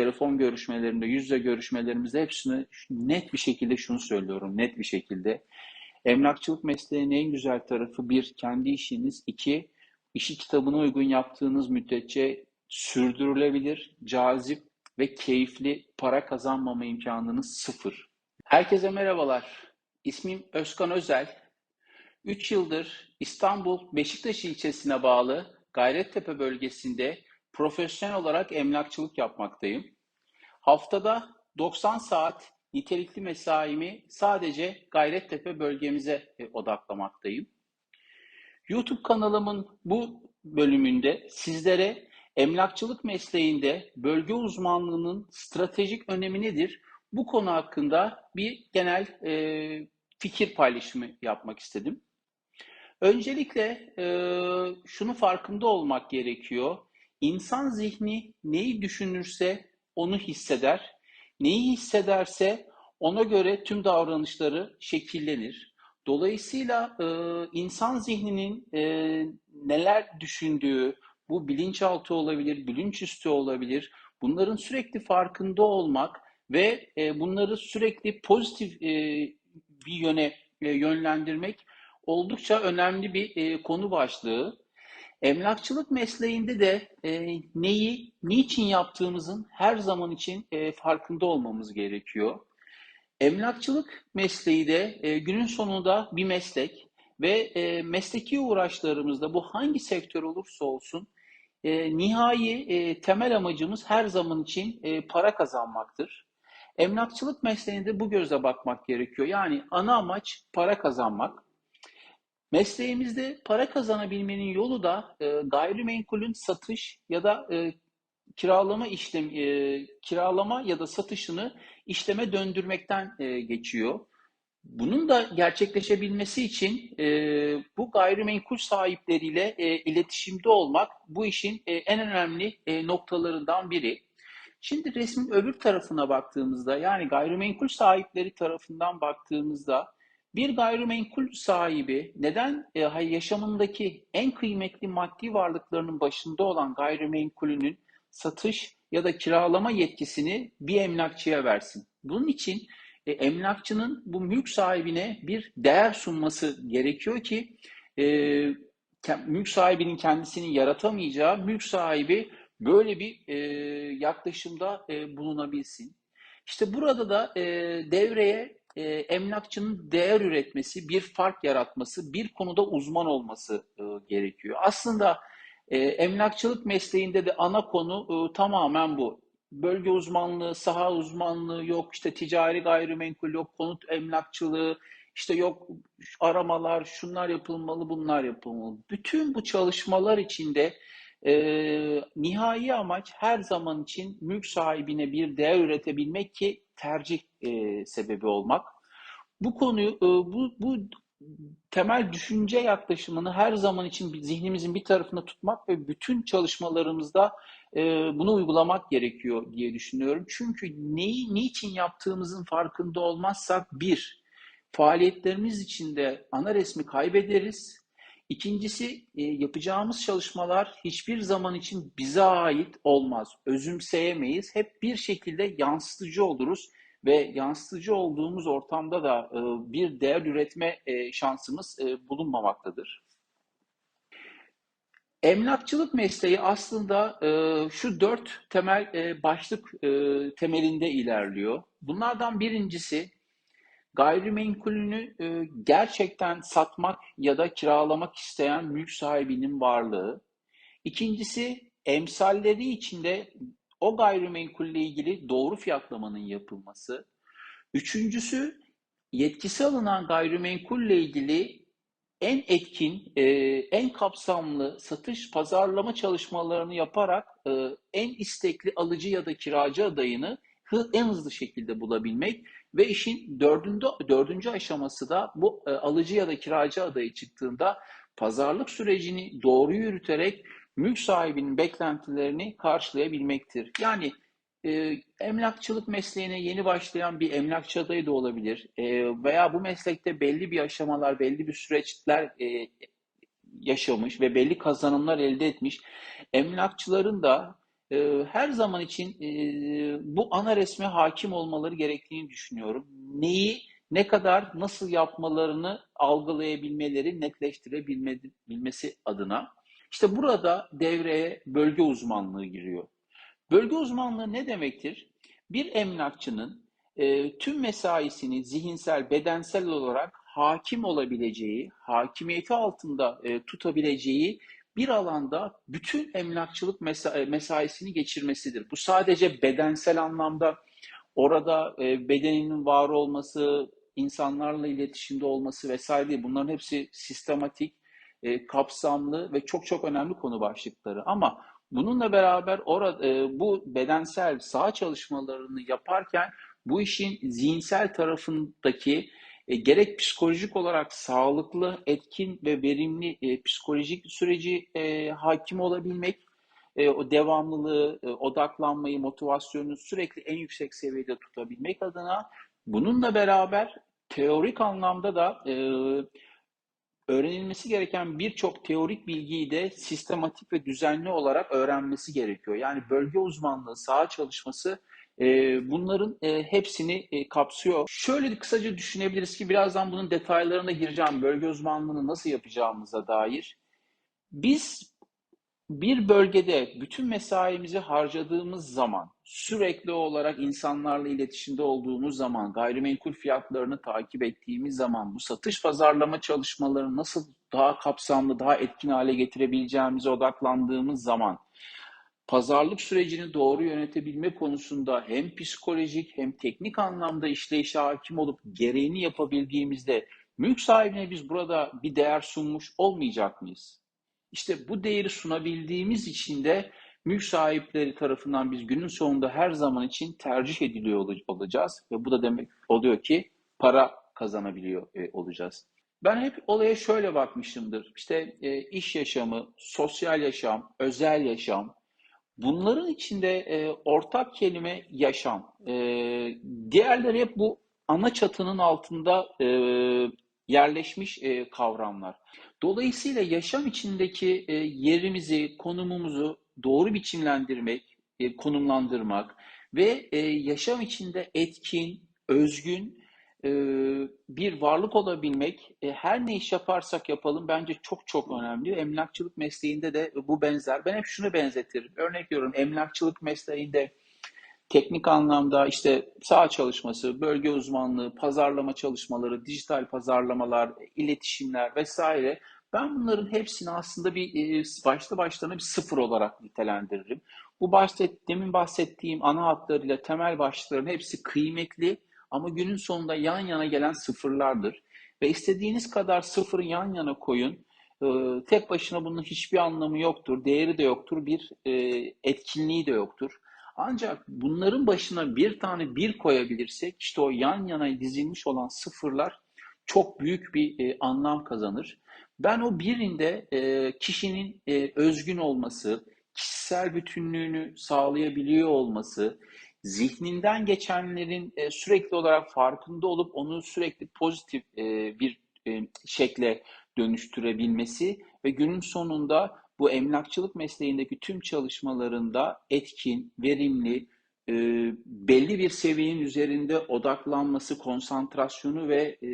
telefon görüşmelerinde, yüz yüze görüşmelerimizde hepsini net bir şekilde şunu söylüyorum, net bir şekilde. Emlakçılık mesleğinin en güzel tarafı bir, kendi işiniz. iki işi kitabına uygun yaptığınız müddetçe sürdürülebilir, cazip ve keyifli para kazanmama imkanınız sıfır. Herkese merhabalar. İsmim Özkan Özel. 3 yıldır İstanbul Beşiktaş ilçesine bağlı Gayrettepe bölgesinde profesyonel olarak emlakçılık yapmaktayım. Haftada 90 saat nitelikli mesaimi sadece Gayrettepe bölgemize e, odaklamaktayım. YouTube kanalımın bu bölümünde sizlere emlakçılık mesleğinde bölge uzmanlığının stratejik önemi nedir? Bu konu hakkında bir genel e, fikir paylaşımı yapmak istedim. Öncelikle e, şunu farkında olmak gerekiyor. İnsan zihni neyi düşünürse onu hisseder. Neyi hissederse ona göre tüm davranışları şekillenir. Dolayısıyla e, insan zihninin e, neler düşündüğü, bu bilinçaltı olabilir, bilinçüstü olabilir. Bunların sürekli farkında olmak ve e, bunları sürekli pozitif e, bir yöne e, yönlendirmek oldukça önemli bir e, konu başlığı. Emlakçılık mesleğinde de e, neyi, niçin yaptığımızın her zaman için e, farkında olmamız gerekiyor. Emlakçılık mesleği de e, günün sonunda bir meslek ve e, mesleki uğraşlarımızda bu hangi sektör olursa olsun e, nihai e, temel amacımız her zaman için e, para kazanmaktır. Emlakçılık mesleğinde bu gözle bakmak gerekiyor. Yani ana amaç para kazanmak. Mesleğimizde para kazanabilmenin yolu da e, gayrimenkulün satış ya da e, kiralama işlem e, kiralama ya da satışını işleme döndürmekten e, geçiyor. Bunun da gerçekleşebilmesi için e, bu gayrimenkul sahipleriyle e, iletişimde olmak bu işin e, en önemli e, noktalarından biri. Şimdi resmin öbür tarafına baktığımızda yani gayrimenkul sahipleri tarafından baktığımızda bir gayrimenkul sahibi neden e, yaşamındaki en kıymetli maddi varlıklarının başında olan gayrimenkulünün satış ya da kiralama yetkisini bir emlakçıya versin? Bunun için e, emlakçının bu mülk sahibine bir değer sunması gerekiyor ki e, mülk sahibinin kendisini yaratamayacağı mülk sahibi böyle bir e, yaklaşımda e, bulunabilsin. İşte burada da e, devreye e, emlakçının değer üretmesi, bir fark yaratması, bir konuda uzman olması e, gerekiyor. Aslında e, emlakçılık mesleğinde de ana konu e, tamamen bu. Bölge uzmanlığı, saha uzmanlığı yok, işte ticari gayrimenkul yok, konut emlakçılığı, işte yok aramalar, şunlar yapılmalı, bunlar yapılmalı. Bütün bu çalışmalar içinde e, nihai amaç her zaman için mülk sahibine bir değer üretebilmek ki tercih e, sebebi olmak. Bu konuyu, e, bu, bu temel düşünce yaklaşımını her zaman için zihnimizin bir tarafında tutmak ve bütün çalışmalarımızda e, bunu uygulamak gerekiyor diye düşünüyorum. Çünkü neyi, niçin yaptığımızın farkında olmazsak bir, faaliyetlerimiz içinde ana resmi kaybederiz. İkincisi e, yapacağımız çalışmalar hiçbir zaman için bize ait olmaz. Özümseyemeyiz. Hep bir şekilde yansıtıcı oluruz ve yansıtıcı olduğumuz ortamda da e, bir değer üretme e, şansımız bulunmamaktadır. Emlakçılık mesleği aslında e, şu dört temel e, başlık e, temelinde ilerliyor. Bunlardan birincisi gayrimenkulünü e, gerçekten satmak ya da kiralamak isteyen mülk sahibinin varlığı. İkincisi emsalleri içinde o gayrimenkulle ilgili doğru fiyatlamanın yapılması. Üçüncüsü yetkisi alınan gayrimenkulle ilgili en etkin, e, en kapsamlı satış pazarlama çalışmalarını yaparak e, en istekli alıcı ya da kiracı adayını en hızlı şekilde bulabilmek ve işin dördüncü, dördüncü aşaması da bu e, alıcı ya da kiracı adayı çıktığında pazarlık sürecini doğru yürüterek mülk sahibinin beklentilerini karşılayabilmektir. Yani e, emlakçılık mesleğine yeni başlayan bir emlakçı adayı da olabilir e, veya bu meslekte belli bir aşamalar, belli bir süreçler e, yaşamış ve belli kazanımlar elde etmiş emlakçıların da e, her zaman için e, bu ana resme hakim olmaları gerektiğini düşünüyorum. Neyi, ne kadar, nasıl yapmalarını algılayabilmeleri, netleştirebilmesi adına. İşte burada devreye bölge uzmanlığı giriyor. Bölge uzmanlığı ne demektir? Bir emlakçının e, tüm mesaisini zihinsel, bedensel olarak hakim olabileceği, hakimiyeti altında e, tutabileceği bir alanda bütün emlakçılık e, mesaisini geçirmesidir. Bu sadece bedensel anlamda orada e, bedeninin var olması, insanlarla iletişimde olması vesaire değil. Bunların hepsi sistematik, e, kapsamlı ve çok çok önemli konu başlıkları. Ama bununla beraber orada bu bedensel saha çalışmalarını yaparken bu işin zihinsel tarafındaki e, gerek psikolojik olarak sağlıklı, etkin ve verimli e, psikolojik süreci e, hakim olabilmek, e, o devamlılığı, e, odaklanmayı, motivasyonu sürekli en yüksek seviyede tutabilmek adına bununla beraber teorik anlamda da e, öğrenilmesi gereken birçok teorik bilgiyi de sistematik ve düzenli olarak öğrenmesi gerekiyor. Yani bölge uzmanlığı, saha çalışması bunların e, hepsini e, kapsıyor. Şöyle kısaca düşünebiliriz ki birazdan bunun detaylarına gireceğim. Bölge uzmanlığını nasıl yapacağımıza dair. Biz bir bölgede bütün mesaimizi harcadığımız zaman, sürekli olarak insanlarla iletişimde olduğumuz zaman, gayrimenkul fiyatlarını takip ettiğimiz zaman, bu satış pazarlama çalışmalarını nasıl daha kapsamlı, daha etkin hale getirebileceğimize odaklandığımız zaman, pazarlık sürecini doğru yönetebilme konusunda hem psikolojik hem teknik anlamda işleyişe hakim olup gereğini yapabildiğimizde mülk sahibine biz burada bir değer sunmuş olmayacak mıyız? İşte bu değeri sunabildiğimiz için de mülk sahipleri tarafından biz günün sonunda her zaman için tercih ediliyor olacağız ve bu da demek oluyor ki para kazanabiliyor e, olacağız. Ben hep olaya şöyle bakmışımdır. İşte e, iş yaşamı, sosyal yaşam, özel yaşam, Bunların içinde e, ortak kelime yaşam. E, diğerleri hep bu ana çatının altında e, yerleşmiş e, kavramlar. Dolayısıyla yaşam içindeki e, yerimizi, konumumuzu doğru biçimlendirmek, e, konumlandırmak ve e, yaşam içinde etkin, özgün bir varlık olabilmek e, her ne iş yaparsak yapalım bence çok çok önemli. Emlakçılık mesleğinde de bu benzer. Ben hep şunu benzetirim. Örnek veriyorum emlakçılık mesleğinde teknik anlamda işte sağ çalışması, bölge uzmanlığı, pazarlama çalışmaları, dijital pazarlamalar, iletişimler vesaire. Ben bunların hepsini aslında bir e, başta başlarına bir sıfır olarak nitelendiririm. Bu bahset, demin bahsettiğim ana hatlarıyla temel başlıkların hepsi kıymetli ama günün sonunda yan yana gelen sıfırlardır. Ve istediğiniz kadar sıfırı yan yana koyun. Ee, tek başına bunun hiçbir anlamı yoktur, değeri de yoktur, bir e, etkinliği de yoktur. Ancak bunların başına bir tane bir koyabilirsek işte o yan yana dizilmiş olan sıfırlar çok büyük bir e, anlam kazanır. Ben o birinde e, kişinin özgün olması, kişisel bütünlüğünü sağlayabiliyor olması, zihninden geçenlerin e, sürekli olarak farkında olup onu sürekli pozitif e, bir e, şekle dönüştürebilmesi ve günün sonunda bu emlakçılık mesleğindeki tüm çalışmalarında etkin, verimli, e, belli bir seviyenin üzerinde odaklanması, konsantrasyonu ve e,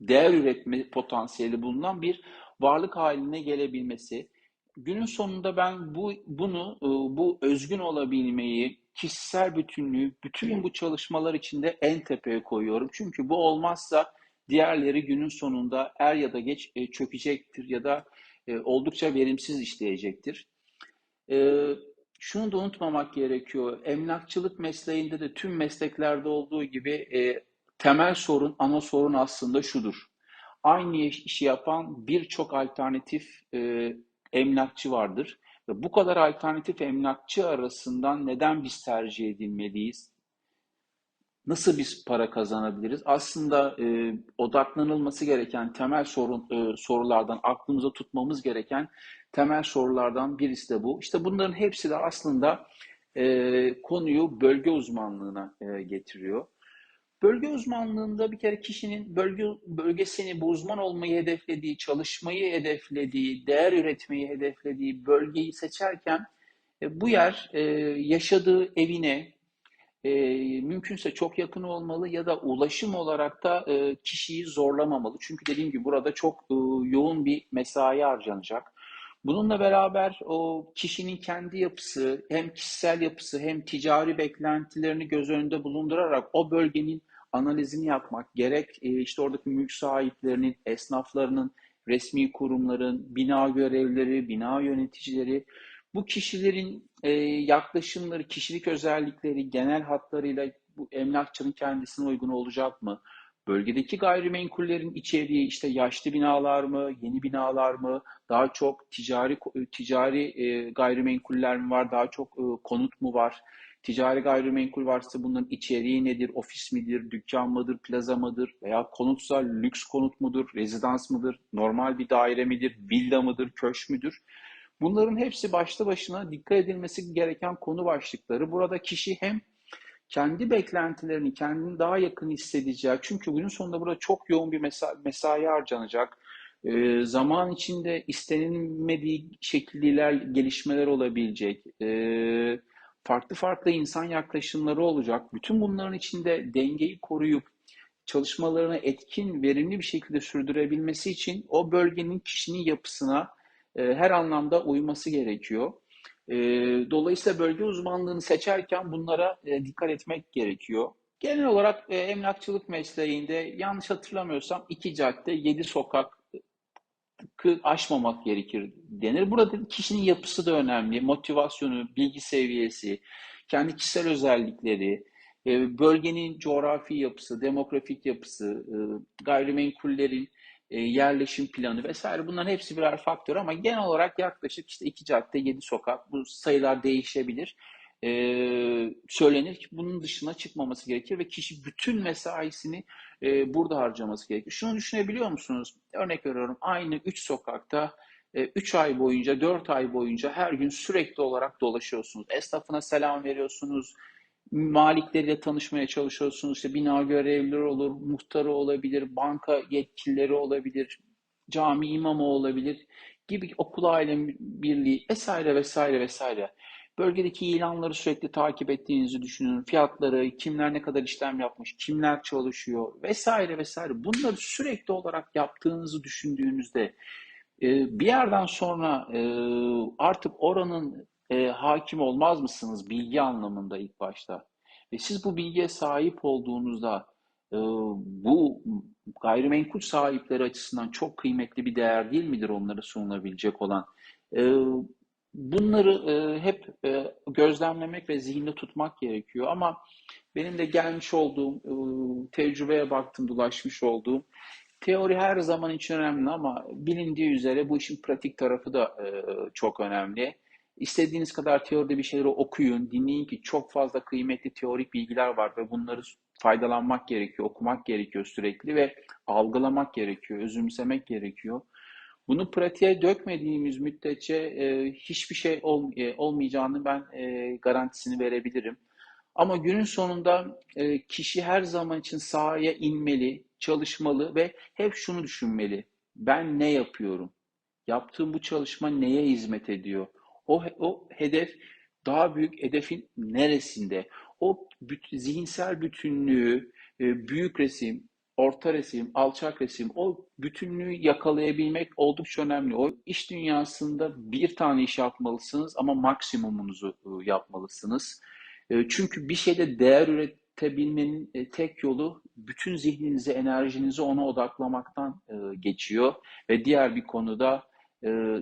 değer üretme potansiyeli bulunan bir varlık haline gelebilmesi. Günün sonunda ben bu bunu e, bu özgün olabilmeyi, kişisel bütünlüğü bütün bu çalışmalar içinde en tepeye koyuyorum. Çünkü bu olmazsa diğerleri günün sonunda er ya da geç e, çökecektir ya da e, oldukça verimsiz işleyecektir. E, şunu da unutmamak gerekiyor. Emlakçılık mesleğinde de tüm mesleklerde olduğu gibi temel sorun, ana sorun aslında şudur. Aynı işi yapan birçok alternatif emlakçı vardır bu kadar alternatif emlakçı arasından neden biz tercih edilmeliyiz? Nasıl biz para kazanabiliriz? Aslında e, odaklanılması gereken temel sorun e, sorulardan, aklımıza tutmamız gereken temel sorulardan birisi de bu. İşte bunların hepsi de aslında e, konuyu bölge uzmanlığına e, getiriyor. Bölge uzmanlığında bir kere kişinin bölge bölgesini bu uzman olmayı hedeflediği, çalışmayı hedeflediği, değer üretmeyi hedeflediği bölgeyi seçerken E, bu yer e, yaşadığı evine e, mümkünse çok yakın olmalı ya da ulaşım olarak da kişiyi zorlamamalı. Çünkü dediğim gibi burada çok yoğun bir mesai harcanacak. Bununla beraber o kişinin kendi yapısı, hem kişisel yapısı hem ticari beklentilerini göz önünde bulundurarak o bölgenin analizini yapmak, gerek e, işte oradaki mülk sahiplerinin, esnaflarının, resmi kurumların, bina görevlileri, bina yöneticileri, bu kişilerin e, yaklaşımları, kişilik özellikleri genel hatlarıyla bu emlakçının kendisine uygun olacak mı? Bölgedeki gayrimenkullerin içeriği işte yaşlı binalar mı, yeni binalar mı, daha çok ticari ticari e, gayrimenkuller mi var, daha çok konut mu var? Ticari gayrimenkul varsa bunların içeriği nedir? Ofis midir, dükkan mıdır, plaza mıdır veya konutsa lüks konut mudur, rezidans mıdır, normal bir daire midir, villa mıdır, köşk müdür? Bunların hepsi başlı başına dikkat edilmesi gereken konu başlıkları. Burada kişi hem kendi beklentilerini kendini daha yakın hissedeceği, çünkü günün sonunda burada çok yoğun bir mesai, mesai harcanacak. E, zaman içinde istenilmediği şekilliler, gelişmeler olabilecek. E, farklı farklı insan yaklaşımları olacak. Bütün bunların içinde dengeyi koruyup çalışmalarını etkin, verimli bir şekilde sürdürebilmesi için o bölgenin kişinin yapısına e, her anlamda uyması gerekiyor. E, dolayısıyla bölge uzmanlığını seçerken bunlara e, dikkat etmek gerekiyor. Genel olarak e, emlakçılık mesleğinde yanlış hatırlamıyorsam iki cadde, yedi sokak aşmamak gerekir denir. Burada kişinin yapısı da önemli. Motivasyonu, bilgi seviyesi, kendi kişisel özellikleri, bölgenin coğrafi yapısı, demografik yapısı, gayrimenkullerin e, yerleşim planı vesaire bunların hepsi birer faktör ama genel olarak yaklaşık işte iki cadde, yedi sokak bu sayılar değişebilir. Ee, söylenir ki bunun dışına çıkmaması gerekir ve kişi bütün mesaisini e, burada harcaması gerekir. Şunu düşünebiliyor musunuz? Örnek veriyorum aynı üç sokakta 3 e, ay boyunca, 4 ay boyunca her gün sürekli olarak dolaşıyorsunuz. Esnafına selam veriyorsunuz, malikleriyle tanışmaya çalışıyorsunuz. İşte bina görevlileri olur, muhtarı olabilir, banka yetkilileri olabilir, cami imamı olabilir gibi okul aile birliği vesaire vesaire vesaire. Bölgedeki ilanları sürekli takip ettiğinizi düşünün. Fiyatları, kimler ne kadar işlem yapmış, kimler çalışıyor vesaire vesaire. Bunları sürekli olarak yaptığınızı düşündüğünüzde e, bir yerden sonra e, artık oranın e, hakim olmaz mısınız bilgi anlamında ilk başta? Ve siz bu bilgiye sahip olduğunuzda bu gayrimenkul sahipleri açısından çok kıymetli bir değer değil midir onlara sunulabilecek olan? Bunları e, hep e, gözlemlemek ve zihinde tutmak gerekiyor ama benim de gelmiş olduğum, e, tecrübeye baktım, dolaşmış olduğum teori her zaman için önemli ama bilindiği üzere bu işin pratik tarafı da e, çok önemli. İstediğiniz kadar teoride bir şeyleri okuyun, dinleyin ki çok fazla kıymetli teorik bilgiler var ve bunları faydalanmak gerekiyor, okumak gerekiyor sürekli ve algılamak gerekiyor, özümsemek gerekiyor. Bunu pratiğe dökmediğimiz müddetçe e, hiçbir şey ol, e, olmayacağını ben e, garantisini verebilirim. Ama günün sonunda e, kişi her zaman için sahaya inmeli, çalışmalı ve hep şunu düşünmeli. Ben ne yapıyorum? Yaptığım bu çalışma neye hizmet ediyor? O, o hedef daha büyük hedefin neresinde? O büt, zihinsel bütünlüğü, e, büyük resim, orta resim, alçak resim, o bütünlüğü yakalayabilmek oldukça önemli. O iş dünyasında bir tane iş yapmalısınız ama maksimumunuzu e, yapmalısınız. Çünkü bir şeyde değer üretebilmenin tek yolu bütün zihninizi, enerjinizi ona odaklamaktan geçiyor. Ve diğer bir konuda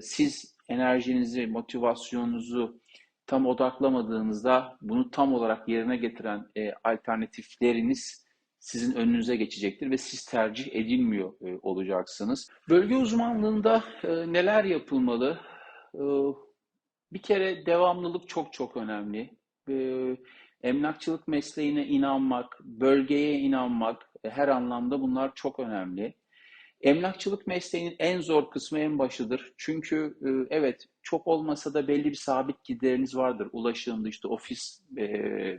siz enerjinizi, motivasyonunuzu tam odaklamadığınızda bunu tam olarak yerine getiren alternatifleriniz sizin önünüze geçecektir ve siz tercih edilmiyor e, olacaksınız. Bölge uzmanlığında e, neler yapılmalı? E, bir kere devamlılık çok çok önemli. Emlakçılık mesleğine inanmak, bölgeye inanmak her anlamda bunlar çok önemli. Emlakçılık mesleğinin en zor kısmı en başıdır. Çünkü evet çok olmasa da belli bir sabit gideriniz vardır. Ulaşımda işte ofis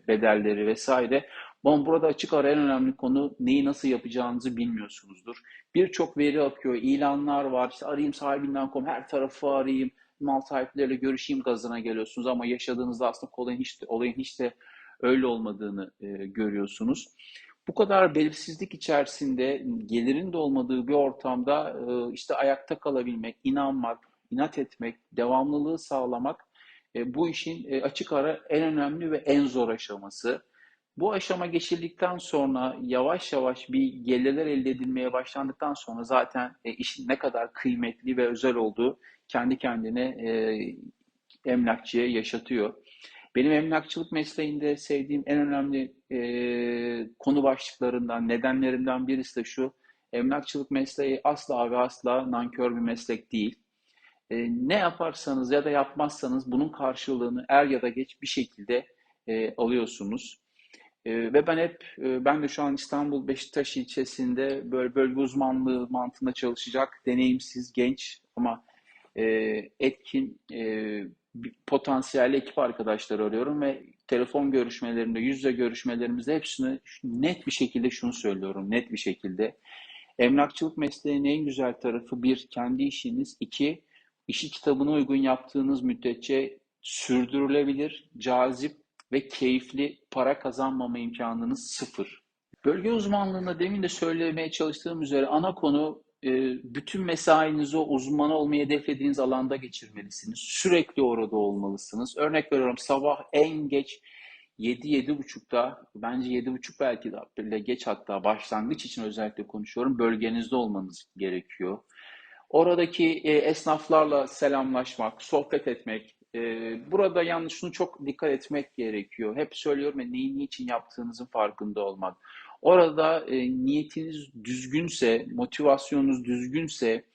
bedelleri vesaire. Ama burada açık ara en önemli konu neyi nasıl yapacağınızı bilmiyorsunuzdur. Birçok veri akıyor, ilanlar var. İşte arayayım sahibinden kom, her tarafı arayayım. mal sahipleriyle görüşeyim gazına geliyorsunuz ama yaşadığınızda aslında olayın hiç de, olayın hiç de öyle olmadığını e, görüyorsunuz. Bu kadar belirsizlik içerisinde gelirin de olmadığı bir ortamda e, işte ayakta kalabilmek, inanmak, inat etmek, devamlılığı sağlamak e, bu işin e, açık ara en önemli ve en zor aşaması. Bu aşama geçildikten sonra yavaş yavaş bir gelirler elde edilmeye başlandıktan sonra zaten e, işin ne kadar kıymetli ve özel olduğu kendi kendine e, emlakçıya yaşatıyor. Benim emlakçılık mesleğinde sevdiğim en önemli e, konu başlıklarından, nedenlerinden birisi de şu. Emlakçılık mesleği asla ve asla nankör bir meslek değil. E, ne yaparsanız ya da yapmazsanız bunun karşılığını er ya da geç bir şekilde e, alıyorsunuz. E, ve ben hep, e, ben de şu an İstanbul Beşiktaş ilçesinde böyle bölge uzmanlığı mantığında çalışacak deneyimsiz, genç ama e, etkin, e, potansiyelli ekip arkadaşları arıyorum ve telefon görüşmelerinde, yüz yüze görüşmelerimizde hepsini net bir şekilde şunu söylüyorum, net bir şekilde. Emlakçılık mesleğinin en güzel tarafı bir, kendi işiniz. iki işi kitabına uygun yaptığınız müddetçe sürdürülebilir, cazip ve keyifli para kazanmama imkanınız sıfır. Bölge uzmanlığında demin de söylemeye çalıştığım üzere ana konu e, bütün mesainizi o uzman olmayı hedeflediğiniz alanda geçirmelisiniz. Sürekli orada olmalısınız. Örnek veriyorum sabah en geç 7-7.30'da bence 7.30 belki de bile geç hatta başlangıç için özellikle konuşuyorum. Bölgenizde olmanız gerekiyor. Oradaki e, esnaflarla selamlaşmak, sohbet etmek. E, burada yalnız şunu çok dikkat etmek gerekiyor. Hep söylüyorum ya neyi niçin yaptığınızın farkında olmak. Orada e, niyetiniz düzgünse, motivasyonunuz düzgünse,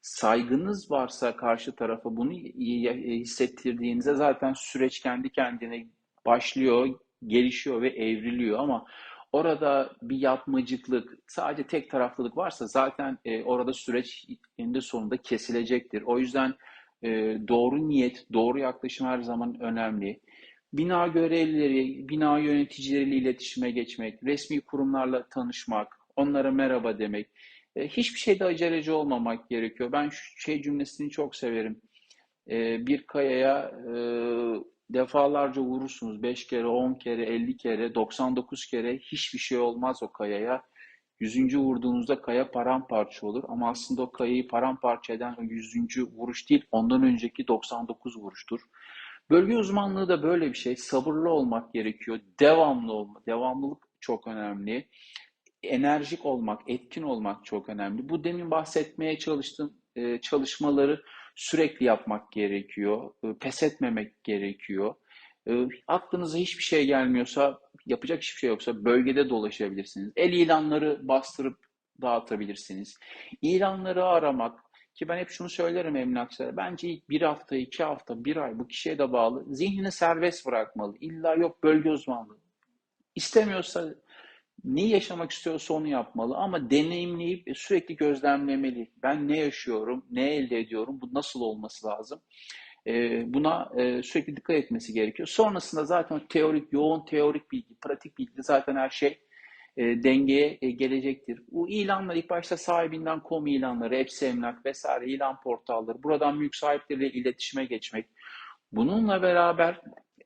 saygınız varsa karşı tarafa bunu hissettirdiğinizde zaten süreç kendi kendine başlıyor, gelişiyor ve evriliyor ama orada bir yapmacıklık, sadece tek taraflılık varsa zaten e, orada süreç eninde sonunda kesilecektir. O yüzden e, doğru niyet, doğru yaklaşım her zaman önemli. Bina görevlileri, bina yöneticileriyle iletişime geçmek, resmi kurumlarla tanışmak, onlara merhaba demek. E, hiçbir şeyde aceleci olmamak gerekiyor. Ben şu şey cümlesini çok severim. E, bir kayaya e, defalarca vurursunuz. 5 kere, 10 kere, 50 kere, 99 kere hiçbir şey olmaz o kayaya. Yüzüncü vurduğunuzda kaya paramparça olur ama aslında o kayayı paramparça eden yüzüncü vuruş değil, ondan önceki 99 vuruştur. Bölge uzmanlığı da böyle bir şey. Sabırlı olmak gerekiyor. Devamlı olmak, devamlılık çok önemli. Enerjik olmak, etkin olmak çok önemli. Bu demin bahsetmeye çalıştığım e, çalışmaları sürekli yapmak gerekiyor. E, pes etmemek gerekiyor. E, aklınıza hiçbir şey gelmiyorsa, yapacak hiçbir şey yoksa bölgede dolaşabilirsiniz. El ilanları bastırıp dağıtabilirsiniz. İlanları aramak, ki ben hep şunu söylerim emlakçılara. Bence ilk bir hafta, iki hafta, bir ay bu kişiye de bağlı. Zihnini serbest bırakmalı. İlla yok bölge uzmanlığı. İstemiyorsa ne yaşamak istiyorsa onu yapmalı ama deneyimleyip sürekli gözlemlemeli. Ben ne yaşıyorum, ne elde ediyorum, bu nasıl olması lazım? Buna sürekli dikkat etmesi gerekiyor. Sonrasında zaten teorik, yoğun teorik bilgi, pratik bilgi zaten her şey e, dengeye e, gelecektir. Bu ilanlar ilk başta sahibinden kom ilanları, hepsi emlak vesaire ilan portalları. Buradan mülk sahipleriyle iletişime geçmek. Bununla beraber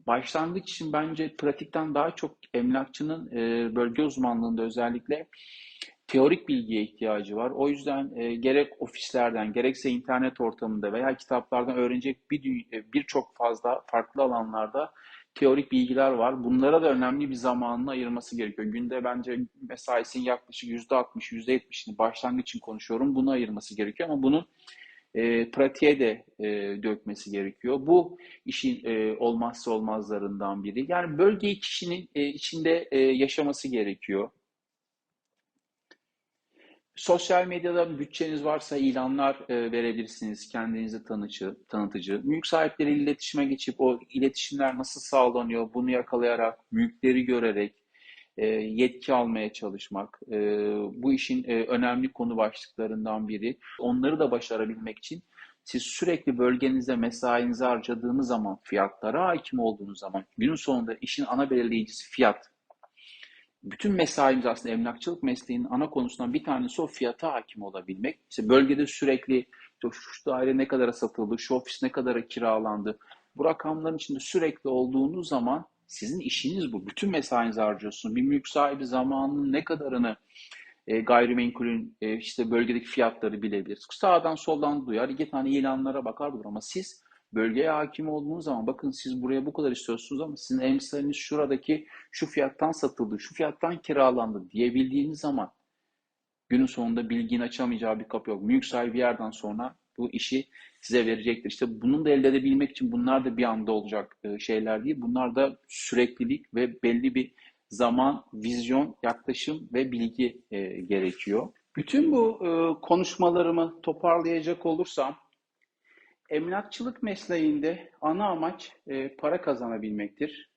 başlangıç için bence pratikten daha çok emlakçının e, bölge uzmanlığında özellikle teorik bilgiye ihtiyacı var. O yüzden e, gerek ofislerden gerekse internet ortamında veya kitaplardan öğrenecek bir e, birçok fazla farklı alanlarda teorik bilgiler var. Bunlara da önemli bir zamanını ayırması gerekiyor. Günde bence mesaisinin yaklaşık %60, %70'ini başlangıç için konuşuyorum. Bunu ayırması gerekiyor ama bunun e, pratiğe de e, dökmesi gerekiyor. Bu işin e, olmazsa olmazlarından biri. Yani bölgeyi kişinin e, içinde e, yaşaması gerekiyor. Sosyal medyada bütçeniz varsa ilanlar e, verebilirsiniz. Kendinizi tanıcı, tanıtıcı. Mülk sahipleriyle iletişime geçip o iletişimler nasıl sağlanıyor bunu yakalayarak, mülkleri görerek e, yetki almaya çalışmak. E, bu işin e, önemli konu başlıklarından biri. Onları da başarabilmek için siz sürekli bölgenizde mesainizi harcadığınız zaman, fiyatlara hakim olduğunuz zaman, günün sonunda işin ana belirleyicisi fiyat bütün mesaimiz aslında emlakçılık mesleğinin ana konusundan bir tanesi o fiyata hakim olabilmek. İşte bölgede sürekli şu, şu daire ne kadara satıldı, şu ofis ne kadara kiralandı. Bu rakamların içinde sürekli olduğunuz zaman sizin işiniz bu. Bütün mesainizi harcıyorsunuz. Bir mülk sahibi zamanının ne kadarını e, gayrimenkulün e, işte bölgedeki fiyatları bilebilir. Sağdan soldan duyar, iki tane ilanlara bakar bulur ama siz bölgeye hakim olduğunuz zaman bakın siz buraya bu kadar istiyorsunuz ama sizin emsaliniz şuradaki şu fiyattan satıldı, şu fiyattan kiralandı diyebildiğiniz zaman günün sonunda bilginin açamayacağı bir kapı yok. Mülk sahibi yerden sonra bu işi size verecektir. İşte bunun da elde edebilmek için bunlar da bir anda olacak e, şeyler değil. Bunlar da süreklilik ve belli bir zaman, vizyon, yaklaşım ve bilgi e, gerekiyor. Bütün bu e, konuşmalarımı toparlayacak olursam, emlakçılık mesleğinde ana amaç e, para kazanabilmektir.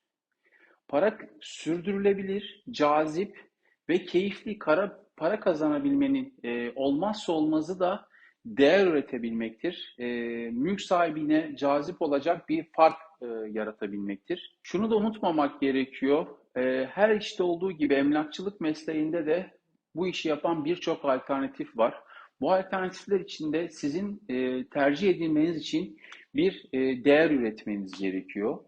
Para sürdürülebilir, cazip ve keyifli kara, para kazanabilmenin e, olmazsa olmazı da değer üretebilmektir. E, mülk sahibine cazip olacak bir fark e, yaratabilmektir. Şunu da unutmamak gerekiyor. E, her işte olduğu gibi emlakçılık mesleğinde de bu işi yapan birçok alternatif var. Bu alternatifler içinde sizin e, tercih edilmeniz için bir e, değer üretmeniz gerekiyor.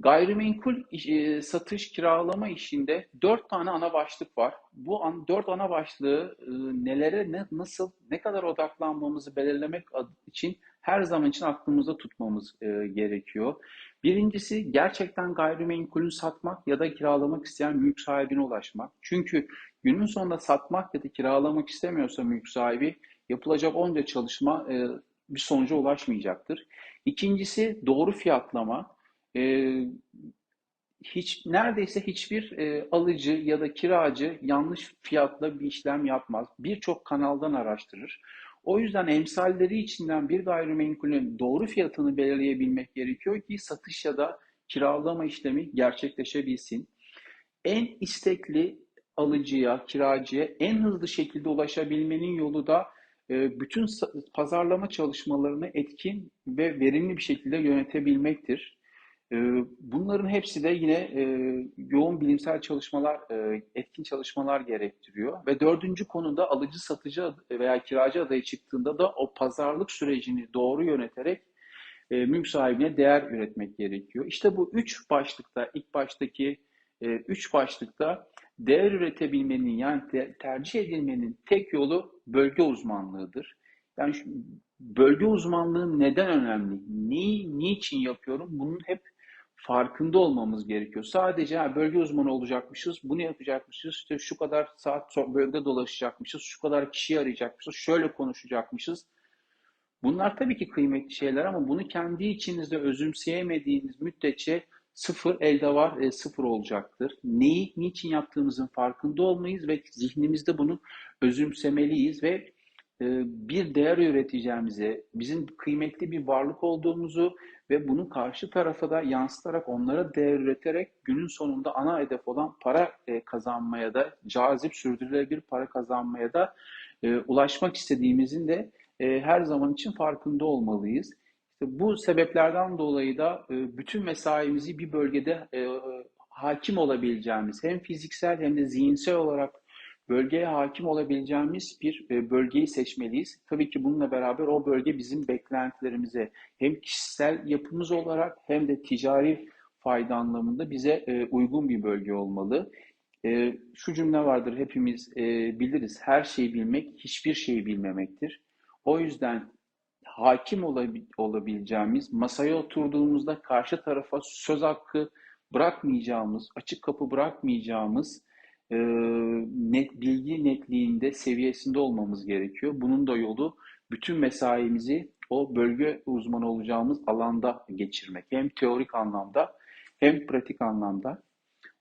Gayrimenkul e, satış kiralama işinde dört tane ana başlık var. Bu an, dört ana başlığı e, nelere ne, nasıl ne kadar odaklanmamızı belirlemek için her zaman için aklımızda tutmamız e, gerekiyor. Birincisi gerçekten gayrimenkulün satmak ya da kiralamak isteyen mülk sahibine ulaşmak. Çünkü günün sonunda satmak ya da kiralamak istemiyorsa mülk sahibi yapılacak onca çalışma bir sonuca ulaşmayacaktır. İkincisi doğru fiyatlama e, hiç neredeyse hiçbir e, alıcı ya da kiracı yanlış fiyatla bir işlem yapmaz. Birçok kanaldan araştırır. O yüzden emsalleri içinden bir gayrimenkulün doğru fiyatını belirleyebilmek gerekiyor ki satış ya da kiralama işlemi gerçekleşebilsin. En istekli alıcıya, kiracıya en hızlı şekilde ulaşabilmenin yolu da e, bütün pazarlama çalışmalarını etkin ve verimli bir şekilde yönetebilmektir. Ee, bunların hepsi de yine e, yoğun bilimsel çalışmalar, e, etkin çalışmalar gerektiriyor. Ve dördüncü konuda alıcı, satıcı veya kiracı adayı çıktığında da o pazarlık sürecini doğru yöneterek e, mülk sahibine değer üretmek gerekiyor. İşte bu üç başlıkta, ilk baştaki üç başlıkta değer üretebilmenin yani tercih edilmenin tek yolu bölge uzmanlığıdır. Yani bölge uzmanlığı neden önemli? Ni, niçin yapıyorum? Bunun hep farkında olmamız gerekiyor. Sadece bölge uzmanı olacakmışız, bunu yapacakmışız, işte şu kadar saat bölgede dolaşacakmışız, şu kadar kişiyi arayacakmışız, şöyle konuşacakmışız. Bunlar tabii ki kıymetli şeyler ama bunu kendi içinizde özümseyemediğiniz müddetçe sıfır elde var, e, sıfır olacaktır. Neyi, niçin yaptığımızın farkında olmayız ve zihnimizde bunu özümsemeliyiz ve bir değer üreteceğimizi, bizim kıymetli bir varlık olduğumuzu ve bunu karşı tarafa da yansıtarak onlara değer üreterek günün sonunda ana hedef olan para e, kazanmaya da cazip sürdürülebilir para kazanmaya da e, ulaşmak istediğimizin de her zaman için farkında olmalıyız. Bu sebeplerden dolayı da bütün mesaimizi bir bölgede hakim olabileceğimiz hem fiziksel hem de zihinsel olarak bölgeye hakim olabileceğimiz bir e, bölgeyi seçmeliyiz. Tabii ki bununla beraber o bölge bizim beklentilerimize hem kişisel yapımız olarak hem de ticari fayda anlamında bize e, uygun bir bölge olmalı. E, şu cümle vardır hepimiz biliriz. Her şeyi bilmek hiçbir şeyi bilmemektir. O yüzden hakim olabileceğimiz, masaya oturduğumuzda karşı tarafa söz hakkı bırakmayacağımız, açık kapı bırakmayacağımız e, net bilgi netliğinde seviyesinde olmamız gerekiyor. Bunun da yolu bütün mesaimizi o bölge uzmanı olacağımız alanda geçirmek. Hem teorik anlamda hem pratik anlamda.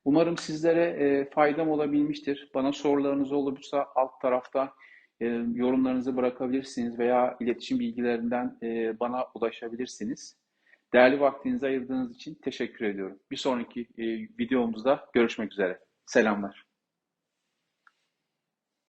Umarım sizlere e, faydam olabilmiştir. Bana sorularınız olursa alt tarafta e, yorumlarınızı bırakabilirsiniz veya iletişim bilgilerinden e, bana ulaşabilirsiniz. Değerli vaktinizi ayırdığınız için teşekkür ediyorum. Bir sonraki e, videomuzda görüşmek üzere. Selamlar.